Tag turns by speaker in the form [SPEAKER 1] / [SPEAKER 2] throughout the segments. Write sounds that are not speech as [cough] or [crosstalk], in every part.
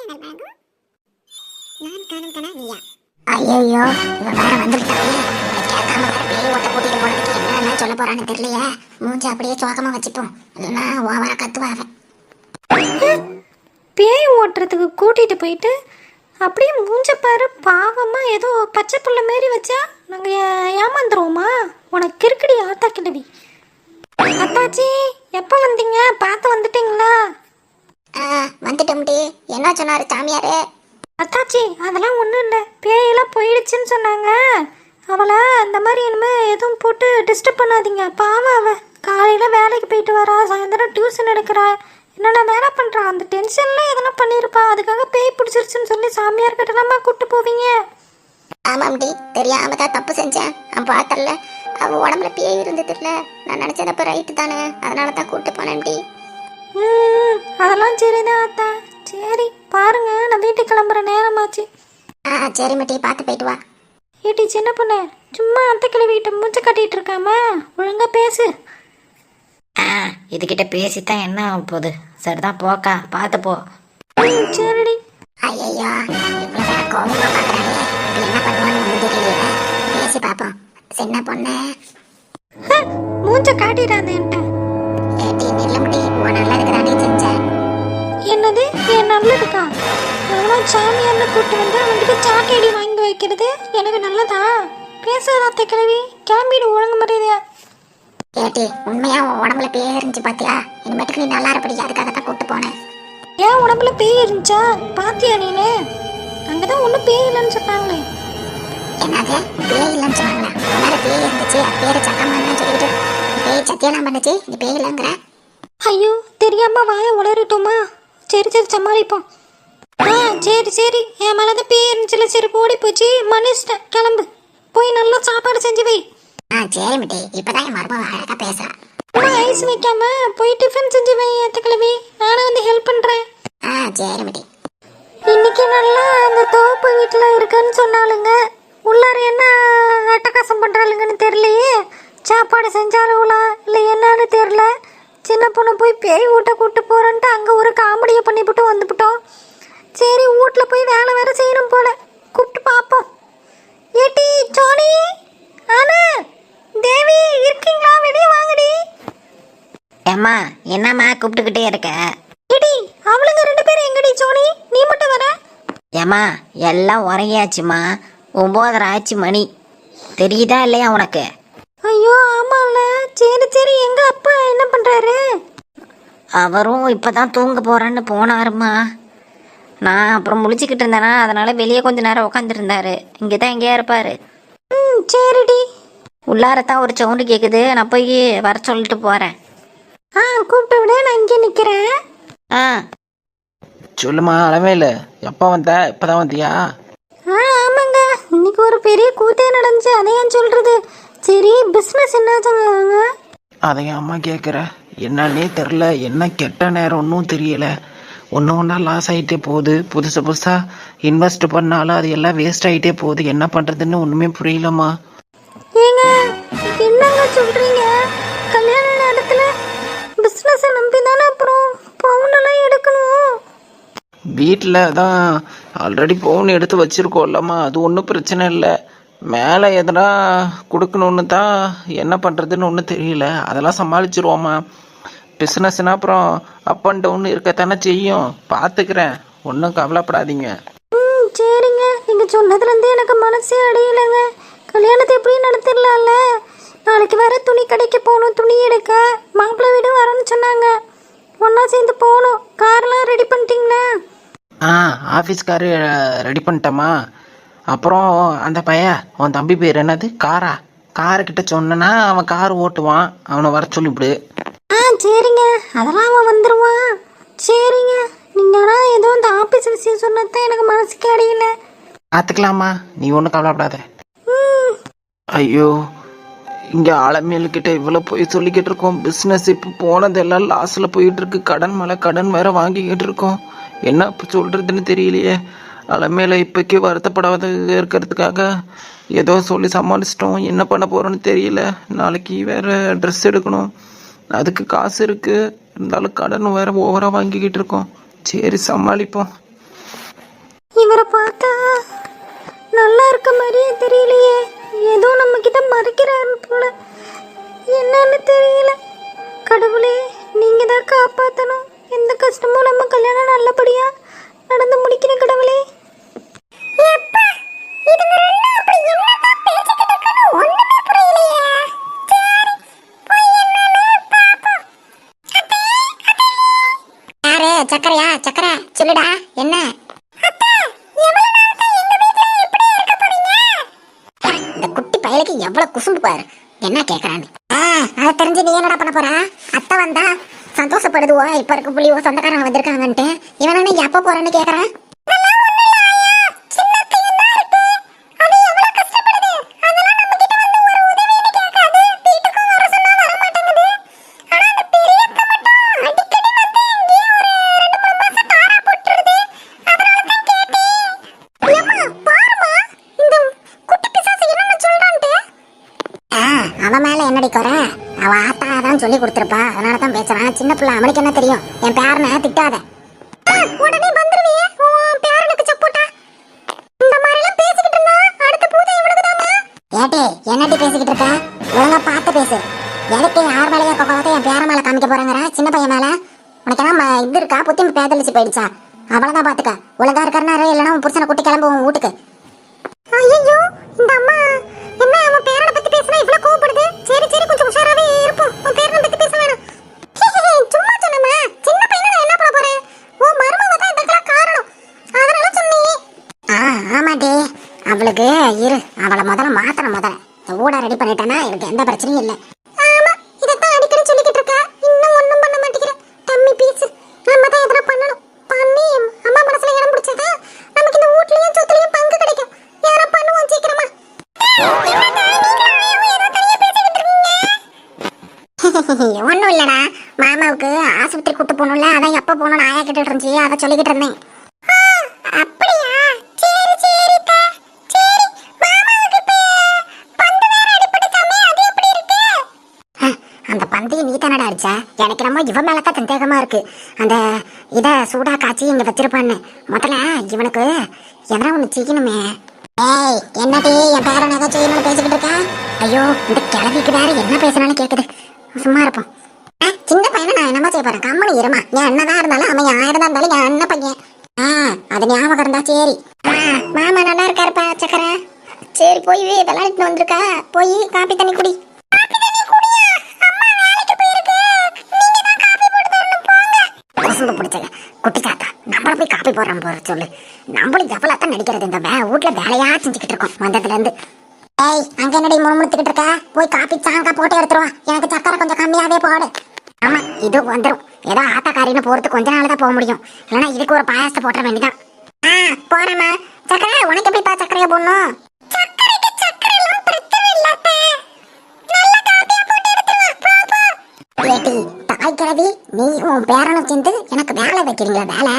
[SPEAKER 1] Channel வழங்கும் நான் காணும் கனா நீயா
[SPEAKER 2] ஐயோ இவன் வேற வந்துட்டாலே கேட்காம வேற பேய் ஓட்ட கூட்டிட்டு போனதுக்கு என்ன சொல்ல போறான்னு தெரியலையே. மூஞ்சி அப்படியே சோகமா வச்சுப்போம். இல்லைன்னா ஓவரா கத்துவாங்க
[SPEAKER 3] பேய் ஓட்டுறதுக்கு கூட்டிட்டு போயிட்டு அப்படியே மூஞ்ச பாரு பாவமா ஏதோ பச்சை புள்ள மாரி வச்சா நாங்கள் ஏமாந்துருவோமா? உனக்கு கிறுக்கடி ஆத்தா கிழவி. அத்தாச்சி எப்போ வந்தீங்க? பார்த்து வந்துட்டீங்களா?
[SPEAKER 2] வந்துட்டோம்டி என்ன சொன்னாரு சாமியாரு?
[SPEAKER 3] அத்தாச்சி அதெல்லாம் ஒன்றும் இல்லை. பேயெல்லாம் போயிடுச்சுன்னு சொன்னாங்க. அவளை இந்த மாதிரி இனிமேல் எதுவும் போட்டு டிஸ்டர்ப் பண்ணாதீங்க. பாவம் அவ. காலையில் வேலைக்கு போயிட்டு வரா சாயந்தரம் டியூஷன் எடுக்கிறா. என்னென்ன வேலை பண்ணுறா அந்த டென்ஷனில் எதனா பண்ணியிருப்பா அதுக்காக பேய் பிடிச்சிருச்சுன்னு சொல்லி சாமியார் கிட்டலாமா கூப்பிட்டு போவீங்க.
[SPEAKER 2] ஆமாம்டி தெரியாம தான் தப்பு செஞ்சேன். நான் பார்த்தல அவ உடம்புல பேய் இருந்ததுல நான் நினைச்சது அப்ப ரைட்டு தானே. அதனால தான் கூட்டு போனேன்டி
[SPEAKER 3] ம் அதெல்லாம் சரிதான் அத்தா. சரி பாருங்க நான் வீட்டுக்கு கிளம்புற நேரமாச்சு.
[SPEAKER 2] ஆ சரி மட்டி பார்த்து போயிட்டு வா.
[SPEAKER 3] ஏட்டி சின்ன பொண்ணு சும்மா அத்தை கிளவிக்கிட்ட மூச்சை கட்டிட்டு இருக்காம ஒழுங்கா பேசு.
[SPEAKER 4] ஆ இதுகிட்ட பேசித்தான் என்ன ஆக போகுது? சரிதான் போக்கா பார்த்து போ.
[SPEAKER 3] ம் சரிடி.
[SPEAKER 2] ஐயோ என்ன பண்ணுவான்னு ஒண்ணு தெரியலையே. பேசி பார்ப்போம். சின்ன பொண்ணு.
[SPEAKER 3] ஹ, மூஞ்ச காட்டிடாத என்கிட்ட.
[SPEAKER 2] முடி உன் நல்லதுக்கு தானே செஞ்சேன்.
[SPEAKER 3] என்னது? என் நல்லதுக்கா? எவ்வளோ சாமியார்னு கூட்டு வந்து அவன்கிட்ட சாக்கேடி வாங்கி வைக்கிறது? எனக்கு நல்லதா? பேசாத அத்தை கிழவி. கிளம்பிடு ஒழுங்கு மரியாதையா.
[SPEAKER 2] ஏட்டி உண்மையா உன் உடம்புல பேய் இருந்துச்சு பாத்தியா? இனிமேட்டுக்கு நீ நல்லா இருப்படி அதுக்காக தான் கூட்டு போனேன்.
[SPEAKER 3] ஏன் உடம்புல பேய் இருந்துச்சா பாத்தியா நீனு? அங்கதான் ஒன்றும் பேய் இல்லைன்னு சொன்னாங்களே.
[SPEAKER 2] என்னது? பேய் இல்லைன்னு சொன்னாங்களா? உன்னால பேய் இருந்துச்சு பேரு சக்கமான்னு சொல்லிட்டு பேய் சத்தியெல்லாம் பண்ணுச்சு நீ பேய் இல்லைங்கிற?
[SPEAKER 3] ஐயோ தெரியாம வாய உளறிட்டோமா? சரி சரி சமாளிப்போம். ஆ சரி சரி. என் மேலே இருந்துச்சுல சரி ஓடி போச்சு. மன்னிச்சிட்டேன் கிளம்பு. போய் நல்லா சாப்பாடு செஞ்சு வை.
[SPEAKER 2] ஆ சரி மிட்டி. இப்பதான் என் மருமக அழகா பேசுறா.
[SPEAKER 3] ஐஸ் வைக்காம போய் டிஃபன் செஞ்சு வை ஏத்த கிழவி நானும் வந்து ஹெல்ப் பண்றேன்.
[SPEAKER 2] ஆ சரி மிட்டி.
[SPEAKER 3] இன்னைக்கு நல்லா அந்த தோப்பு வீட்டில் இருக்குன்னு சொன்னாலுங்க உள்ளார என்ன அட்டகாசம் பண்றாளுங்கன்னு தெரியலையே. சாப்பாடு செஞ்சாலுங்களா இல்லை என்னன்னு தெரியல. சின்ன பொண்ணு போய் பேய் வீட்டை கூட்டு போறேன்ட்டு அங்கே ஒரு காமெடியை பண்ணிவிட்டு வந்துவிட்டோம் சரி வீட்டில் போய் வேலை வேற செய்யணும் போல. கூப்பிட்டு பார்ப்போம் ஏட்டி சோனி ஆனா தேவி இருக்கீங்களா? வெளியே வாங்கடி.
[SPEAKER 4] ஏம்மா என்னம்மா கூப்பிட்டுக்கிட்டே இருக்க?
[SPEAKER 3] ஏடி அவளுங்க ரெண்டு பேரும் எங்கடி சோனி? நீ மட்டும் வர.
[SPEAKER 4] ஏம்மா எல்லாம் உறங்கியாச்சுமா ஒம்போதரை ஆச்சு மணி. தெரியுதா இல்லையா உனக்கு?
[SPEAKER 3] ஐயோ சரி சரி எங்க அப்பா என்ன பண்றாரு?
[SPEAKER 4] அவரும் இப்பதான் தூங்க போறேன்னு போனாருமா நான் அப்புறம் முழிச்சுக்கிட்டு இருந்தேனா அதனால வெளியே கொஞ்ச நேரம் உட்காந்துருந்தாரு இங்கே தான் எங்கேயா இருப்பாரு.
[SPEAKER 3] ம் சரிடி.
[SPEAKER 4] உள்ளாரத்தான் ஒரு சவுண்டு கேட்குது நான் போய் வர சொல்லிட்டு போறேன்.
[SPEAKER 3] ஆ கூப்பிட்டு விட நான் இங்கே நிக்கிறேன்.
[SPEAKER 4] ஆ.
[SPEAKER 5] சொல்லுமா அளவேல எப்போ வந்த? இப்பதான் வந்தியா?
[SPEAKER 3] ஆ ஆமாங்க. இன்னைக்கு ஒரு பெரிய கூத்தே நடந்துச்சு. அதை ஏன் சொல்றது? சரி பிஸ்னஸ் என்ன சொன்னாங்க?
[SPEAKER 5] அதையும் அம்மா கேட்குற. என்னன்னே தெரில என்ன கெட்ட நேரம் ஒன்றும் தெரியல. ஒன்று ஒன்றா லாஸ் ஆகிட்டே போகுது. புதுசு புதுசாக இன்வெஸ்ட் பண்ணாலும் அது எல்லாம் வேஸ்ட் ஆகிட்டே போகுது. என்ன பண்ணுறதுன்னு ஒன்றுமே புரியலம்மா.
[SPEAKER 3] ஏங்க என்னங்க சொல்றீங்க? கல்யாண நேரத்துல பிஸ்னஸ் நம்பி தானே அப்புறம் பவுனெல்லாம் எடுக்கணும்?
[SPEAKER 5] வீட்டில் தான் ஆல்ரெடி ஃபோன் எடுத்து வச்சுருக்கோம்லம்மா. அது ஒன்றும் பிரச்சனை இல்லை. மேலே எதனா கொடுக்கணுன்னு தான் என்ன பண்ணுறதுன்னு ஒன்றும் தெரியல. அதெல்லாம் சமாளிச்சிருவோம்மா பிஸ்னஸ்னால் அப்புறம் அப் அண்ட் டவுன் இருக்கத்தானே செய்யும். பார்த்துக்கிறேன் ஒன்றும் கவலைப்படாதீங்க.
[SPEAKER 3] ம் சரிங்க. நீங்க சொன்னதுலேருந்து எனக்கு மனசே அடையலைங்க. கல்யாணத்தை எப்படியும் நடத்திடலாம்ல. நாளைக்கு வேற துணி கடைக்கு போகணும். துணி எடுக்க மாப்பிள்ளை வீடு வரேன்னு சொன்னாங்க. ஒன்றா சேர்ந்து போகணும். கார்லாம் ரெடி பண்ணிட்டீங்களா?
[SPEAKER 5] ஆ ஆஃபீஸ்காரு ரெடி பண்ணிட்டேம்மா. அப்புறம் அந்த பையன் உன் தம்பி பேர் என்னது? காரா. காருக்கிட்ட சொன்னேன்னா அவன் கார் ஓட்டுவான். அவனை வர சொல்லிவிடு.
[SPEAKER 3] ஆ சரிங்க. அதெல்லாம் அவன் வந்துடுவான் சரிங்க. நீங்கன்னா ஏதோ இந்த ஆஃபீஸ் விஷயம் சொன்னதான் எனக்கு மனசுக்கு அடையல.
[SPEAKER 5] பார்த்துக்கலாமா நீ ஒன்றும் கவலைப்படாத. ஐயோ இங்கே ஆலமேலுக்கிட்ட இவ்வளோ போய் சொல்லிக்கிட்டு இருக்கோம். பிஸ்னஸ் இப்போ போனதெல்லாம் லாஸில் போயிட்டு இருக்கு. கடன் மேலே கடன் வேற வாங்கிக்கிட்டு இருக்கோம். என்ன சொல்கிறதுன்னு தெரியலையே. அலமேல இப்போக்கி வருத்தப்படாத இருக்கிறதுக்காக ஏதோ சொல்லி சமாளிச்சிட்டோம். என்ன பண்ண போகிறோன்னு தெரியல. நாளைக்கு வேற ட்ரெஸ் எடுக்கணும். அதுக்கு காசு இருக்குது இருந்தாலும் கடன் வேற ஓவராக வாங்கிக்கிட்டு இருக்கோம். சரி சமாளிப்போம்.
[SPEAKER 3] இவரை பார்த்தா நல்லா இருக்க மாதிரியே தெரியலையே. ஏதோ நம்ம கிட்ட மறைக்கிறாரு போல. என்னன்னு தெரியல. கடவுளே நீங்க தான் காப்பாத்தணும். எந்த கஷ்டமும் நம்ம கல்யாணம்
[SPEAKER 2] சக்கரை சொல்லுடா என்ன? இந்த குட்டி பயலுக்கு எவ்வளவு குசும்பு பாரு. என்ன கேக்குறான்னு. அதை தெரிஞ்சு நீ என்னடா பண்ண போற? அத்தை வந்தா சந்தோஷப்படுதுவோ இப்ப இருக்க புள்ளியோ சொந்தக்காரங்க வந்திருக்காங்கன்ட்டு. இவன் என்ன எப்ப போறேன்னு கேக்குறான்? அவன் மேல என்னடி குறை? அவ ஆத்தா தான் சொல்லி கொடுத்துருப்பா. அதனால தான் பேசுறான் சின்ன பிள்ளை அவனுக்கு என்ன தெரியும்? என் பேரனை திட்டாத. உடனே வந்துருவியே. உன் பேரனுக்கு சப்போட்டா. இந்த மாதிரி எல்லாம் பேசிக்கிட்டு இருந்தா அடுத்த பூஜை இவனுக்கு தானே ஏட்டி என்னடி பேசிக்கிட்டு இருக்க? ஒழுங்கா பார்த்து பேசு. எதுக்கு யார் மேலேயே பக்கத்தை என் பேர மேல காமிக்க போறாங்கற? சின்ன பையன் மேல? உனக்கு என்ன இது இருக்கா? புத்தி பேதலிச்சு போயிடுச்சா? அவ்வளவுதான் பாத்துக்க. ஒழுங்கா இருக்காருனாரு இல்லைன்னா உன் புருஷனை கூட்டி கிளம்பு உன் வீட்டுக்கு. ஐயோ இந்த அம்மா அவளுக்கு இரு அவளை முதல்ல மாத்தணும் முதல்ல. இந்த ஊட ரெடி பண்ணிட்டேன்னா எனக்கு எந்த பிரச்சனையும் இல்லை. ஆமா இதைத்தான் அடிக்கடி சொல்லிக்கிட்டு இருக்கா. இன்னும் ஒண்ணும் பண்ண மாட்டேங்கிற. தம்மி பீஸ் நம்ம தான் எதனா பண்ணணும். பண்ணி அம்மா மனசுல இடம் பிடிச்சதா? நமக்கு இந்த வீட்லயும் சொத்துலயும் பங்கு கிடைக்கும். யாரா பண்ணுவோம் சீக்கிரமா. ஒன்றும் இல்லடா. மாமாவுக்கு ஆஸ்பத்திரி கூட்டு போகணும்ல. அதான் எப்போ போகணும்னு ஆயா கிட்ட இருந்துச்சு. அதை சொல்லிக்கிட்டு இருந்தேன். நீ எனக்கு நம்ம இவன் மேல தான் சந்தேகமா இருக்கு. அந்த இத சூடா காய்ச்சி இங்க வச்சிருப்பான்னு. முதல்ல இவனுக்கு எதனா ஒண்ணு செய்யணுமே. ஏய் என்னடி என் பேரன் ஏதோ செய்யணும்னு பேசிக்கிட்டு இருக்க? ஐயோ இந்த கிளவிக்கு வேற என்ன பேசினாலும் கேக்குது. சும்மா இருப்போம். சின்ன பையனை நான் என்னமா செய்ய போறேன். கம்மனு இருமா. என் என்னதான் இருந்தாலும் அவன் ஆயிரம் இருந்தாலும் என் அண்ணன் பையன். ஆ அது ஞாபகம் இருந்தா சரி. ஆ, மாமா நல்லா இருக்காருப்பா சக்கரை. சரி போய் விளையாடிட்டு வந்திருக்கா. போய் காப்பி தண்ணி குடி குசும்பு பிடிச்சல குட்டி தாத்தா நம்மள போறான் போற சொல்லு. நம்மளும் எவ்வளோத்தான் நடிக்கிறது இந்த வே வீட்ல வேலையா செஞ்சுக்கிட்டு இருக்கோம். வந்ததுல இருந்து ஏய் அங்க என்னடி முணுமுணுத்துக்கிட்டு இருக்க? போய் காப்பி சாங்கா போட்டு எடுத்துருவா. எனக்கு சக்கரை கொஞ்சம் கம்மியாவே போடு. ஆமா இது வந்துரும். ஏதோ ஆத்தாக்காரின்னு போறது கொஞ்ச நாள் தான் போக முடியும். இல்லைன்னா இதுக்கு ஒரு பாயாசத்தை போட்டுற வேண்டிதான். ஆ போறேம்மா. சக்கரை உனக்கு எப்படிப்பா சக்கரையை போடணும்? ஏட்டி தாய் கிழவி நீ உன் பேரனும் சேர்ந்து எனக்கு வேலை வைக்கிறீங்களா வேலை?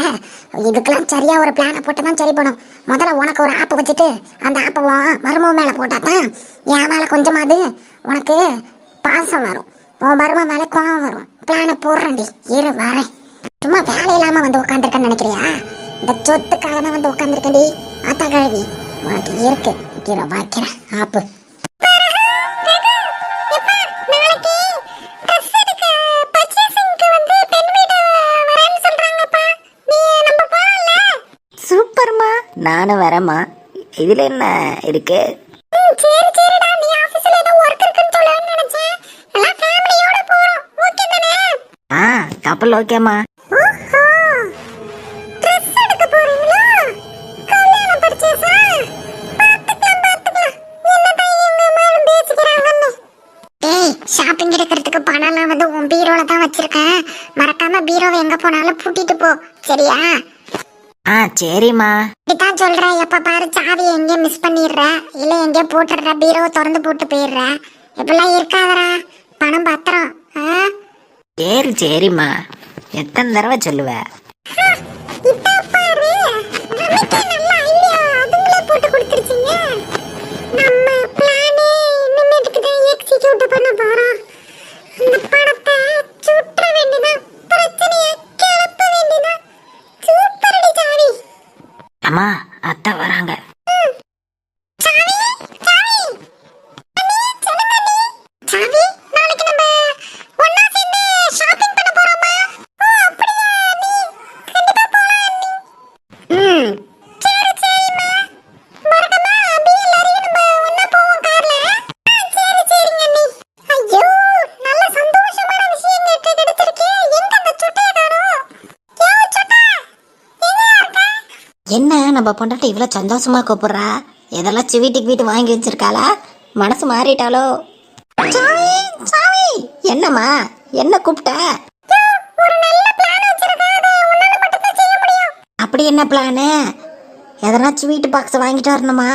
[SPEAKER 2] இதுக்கெல்லாம் சரியா ஒரு பிளானை போட்டு தான் சரி பண்ணும் முதல்ல உனக்கு ஒரு ஆப்பு வச்சுட்டு அந்த ஆப்பை உன் மருமக மேலே போட்டால் தான் என் மேலே கொஞ்சமாவது உனக்கு பாசம் வரும். உன் மருமக மேலே கோவம் வரும். பிளானை போடுறேன்டி. இரு வரேன். சும்மா வேலை இல்லாம வந்து உட்காந்துருக்கேன்னு நினைக்கிறியா? இந்த சொத்துக்காக தான் வந்து உட்காந்துருக்கேன்டி ஆத்தா கிழவி உனக்கு இருக்கு. வைக்கிறேன். ஆப்பு.
[SPEAKER 4] நானும் வரேம்மா. இதில் என்ன இருக்கு? ஆ கப்பல் ஓகேம்மா
[SPEAKER 2] ஷாப்பிங் எடுக்கிறதுக்கு பணம்லாம் வந்து உன் பீரோல தான் வச்சிருக்கேன். மறக்காம பீரோவை எங்க போனாலும் பூட்டிட்டு போ. சரியா?
[SPEAKER 4] ஆ சரிம்மா.
[SPEAKER 2] இப்படித்தான் சொல்றேன். எப்ப பாரு சாவி எங்கேயோ மிஸ் பண்ணிடுற. இல்ல எங்கேயோ போட்டுடுற. பீரோவை திறந்து போட்டு போயிடுற. இப்படிலாம் இருக்காதடா. பணம் பத்திரம். ஆ?
[SPEAKER 4] சரி சரிம்மா. எத்தனை தடவை சொல்லுவ? என்ன நம்ம பொண்டாட்டி இவ்வளோ சந்தோஷமா கூப்பிடுறா? இதெல்லாம் ஸ்வீட்டுக்கு வீட்டு வாங்கி வச்சிருக்காளா? மனசு மாறிட்டாலோ சாவி சாவி என்னம்மா என்ன கூப்பிட்ட? அப்படி என்ன பிளானு எதனா ஸ்வீட் பாக்ஸ் வாங்கிட்டு வரணுமா?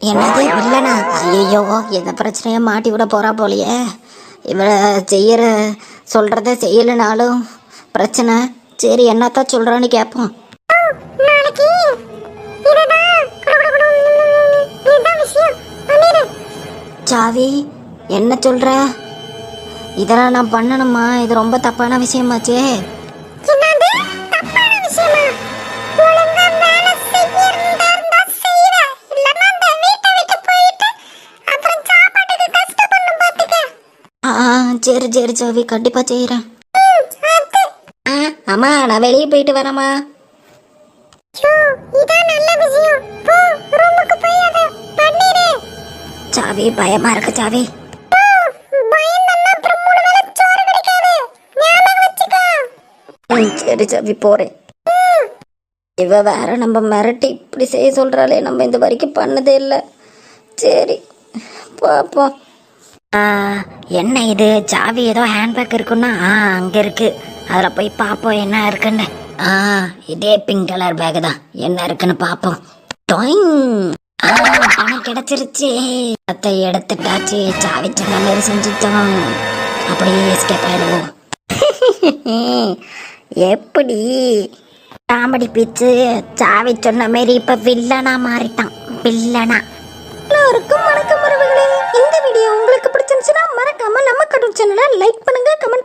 [SPEAKER 4] என்னது இல்லைனா ஐயோ எந்த பிரச்சனையை மாட்டி விட போறா போலியே. இவ செய்யற சொல்றத செய்யலைனாலும் பிரச்சனை. சரி என்னத்தான் சொல்றான்னு கேட்போம் சாவி என்ன சொல்ற? இதெல்லாம் நான் பண்ணணுமா? இது ரொம்ப தப்பான விஷயமாச்சே. சரி சரி சாவி கண்டிப்பா செய்யறேன் அம்மா நான் வெளியே போயிட்டு வரேம்மா. சாவி பயமா இருக்கு சாவி. சரி சாவி போறேன். இவ வேற நம்ம மிரட்டி இப்படி செய்ய சொல்றாளே நம்ம இந்த வரைக்கும் பண்ணதே இல்லை. சரி பார்ப்போம் என்ன இது? சாவி ஏதோ ஹேண்ட்பேக் இருக்குன்னா ஆ அங்கே இருக்கு. அதில் போய் பார்ப்போம் என்ன இருக்குன்னு. ஆ இதே பிங்க் கலர் பேக் தான். என்ன இருக்குன்னு பார்ப்போம். டாயிங் பணம் கிடைச்சிருச்சு. அத்தை எடுத்துட்டாச்சு. சாவி சொன்ன செஞ்சுட்டோம். அப்படியே எஸ்கேப் ஆயிடுவோம். [laughs] எப்படி? காமெடி பீச்சு. சாவி சொன்ன மாரி இப்போ வில்லனா மாறிட்டான். வில்லனா எல்லோருக்கும் வணக்கம்
[SPEAKER 3] உறவுகளே. இந்த வீடியோ உங்களுக்கு பிடிச்சிருந்துச்சுன்னா மறக்காம நம்ம கடும் சேனலை லைக் பண்ணுங்க கமெண்ட்